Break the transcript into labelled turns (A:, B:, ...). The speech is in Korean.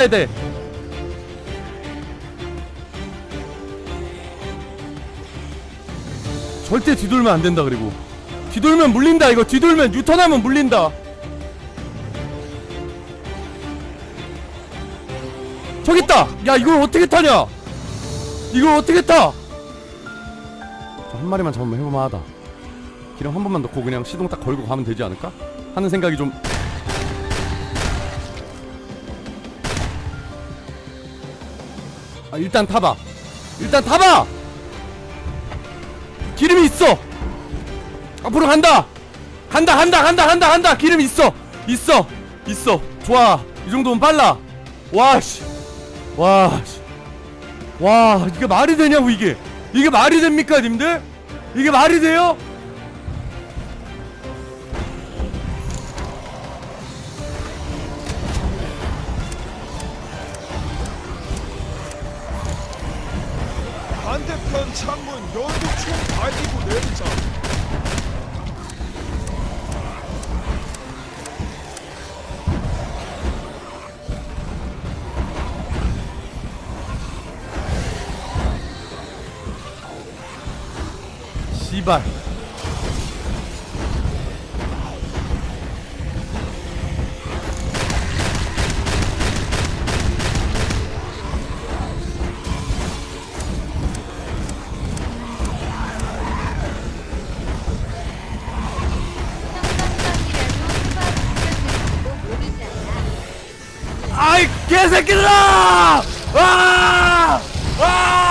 A: 해야 돼. 절대 뒤돌면 안 된다 그리고 뒤돌면 물린다 이거 뒤돌면 유턴하면 물린다. 저기 있다. 야 이걸 어떻게 타냐? 이걸 어떻게 타? 저한 마리만 잡으면 해볼만 하다. 기름 한 번만 넣고 그냥 시동 딱 걸고 가면 되지 않을까? 하는 생각이 좀 아, 일단 타봐. 일단 타봐. 기름이 있어. 앞으로 간다. 간다, 간다, 간다, 간다, 간다. 기름 있어. 있어. 있어. 좋아. 이 정도면 빨라. 와 씨. 와 씨. 와, 이게 말이 되냐고 이게. 이게 말이 됩니까, 님들? 이게 말이 돼요?
B: 반대편 창문 연속 총 발기고 내리자
A: 씨발. 아이 개새끼들아! 아! 아!